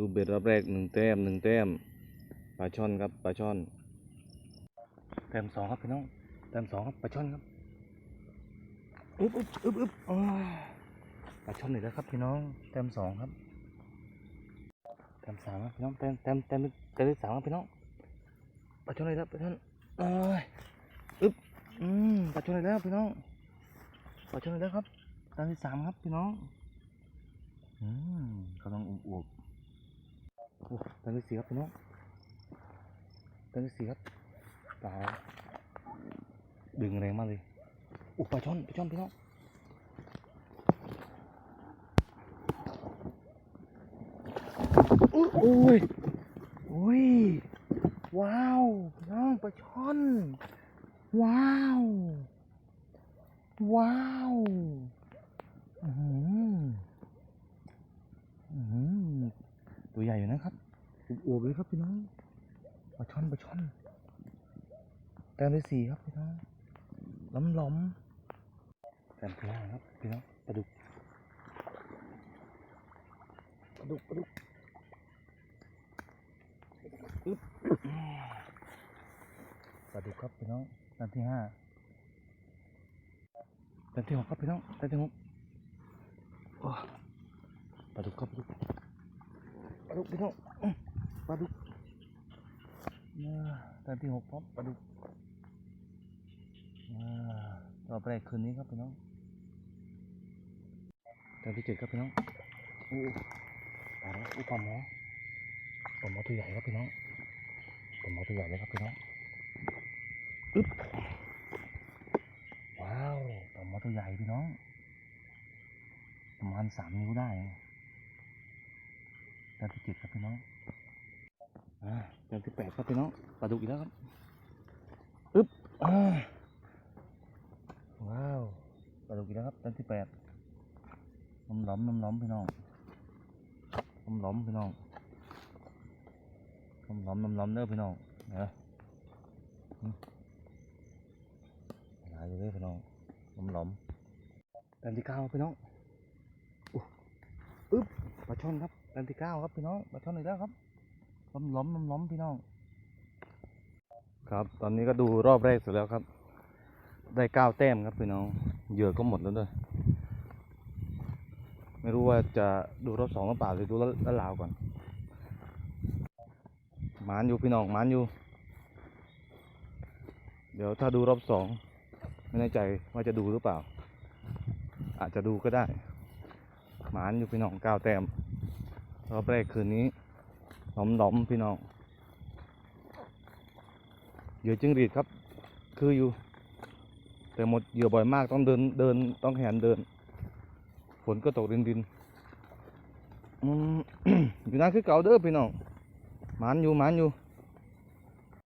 ดูเบ็ดรอบแรกหนึ่งแต้มหนึ่งแต้มปลาช่อนครับปลาช่อนแต้มสองครับพี่น้องแต้มสองครับปลาช่อนครับอึ๊บอึ๊บอึ๊บอึ๊บปลาช่อนอีกแล้วครับพี่น้องแต้มสองครับแต้มสามครับพี่น้องแต้มแต้มแต้มแต้มสามครับพี่น้องปลาช่อนอีกแล้วปลาช่อนเอ้ยอึ๊บอืมปลาช่อนอีกแล้วพี่น้องปลาช่อนอีกแล้วครับแต้มที่สามครับพี่น้องอืมกำลังอวบๆ โอ้ตันที่สี่ครับพี่น้องตันที่สี่ครับปลาดึงแรงมากเลยโอ้ปลาช่อนปลาช่อนพี่น้องโอ้ยโอ้ย ว้าวน้องปลาช่อน ว้าว ว้าวอือหืออื้อหือตัวใหญ่อยู่นะครับ อวบเลยครับพี่น้องปลาช่อนปลาช่อนแต้มที่สี่ครับพี่น้องล้ำล้อมแต้มที่ห้าครับพี่น้องปลาดุกปลาดุกปลาดุกปลาดุกครับพี่น้องแต้มที่ห้าแต้มที่หกครับพี่น้องแต้มที่หกปลาดุกครับปลาดุกปลาดุกพี่น้อง ปลาดุกอ่าตอนที่หกพบปลาดุกอ่อบแรกคืนนี้ครับพี่น้องตอนที่เจ็ดครับพี่น้องโอ้ปลาแล้วอู้ปลาหมอปลาหมอตัวใหญ่ครับพี่น้องปลาหมอตัวใหญ่เลยครับพี่น้องอึ๊บว้าวปลาหมอตัวใหญ่พี่น้อง ประมาณสามนิ้วได้ตอนที่เจ็ดครับพี่น้อง เดือนที่แปดครับพี่น้องปลาดุกอีกแล้วครับอึ๊บว้าวปลาดุกอีกแล้วครับเดือนที่แปดน้ำหล้อมน้ำหล้อมพี่น้องน้ำหล้อมพี่น้องน้ำหล้อมน้ำหล้อมเด้อพี่น้องนะหลายอยู่เลยพี่น้องน้ำหล้อมเดือนที่เก้าพี่น้องอึ๊บปลาช่อนครับเดือนที่เก้าครับพี่น้องปลาช่อนอีกแล้วครับ ล้มล้มล้มล้มพี่น้อง ครับ ตอนนี้ก็ดูรอบแรกเสร็จแล้วครับ ได้เก้าแต้มครับพี่น้อง เหยื่อก็หมดแล้วด้วย ไม่รู้ว่าจะดูรอบสองหรือเปล่าหรือดูแล้วแล้วลาวก่อน หมานอยู่พี่น้องหมานอยู่ เดี๋ยวถ้าดูรอบสองไม่แน่ใจว่าจะดูหรือเปล่า อาจจะดูก็ได้ หมานอยู่พี่น้องเก้าแต้มรอบแรกคืนนี้ หลอมหลอมๆพี่น้องเหยื่อจิ้งหรีดครับ คืออยู่ แต่หมดเหยื่อบ่อยมากต้องเดินเดินต้องขยันเดิน ฝนก็ตกดินดินอืมอยู่นั่นคือเก่าเด้อพี่น้องหมานอยู่หมานอยู่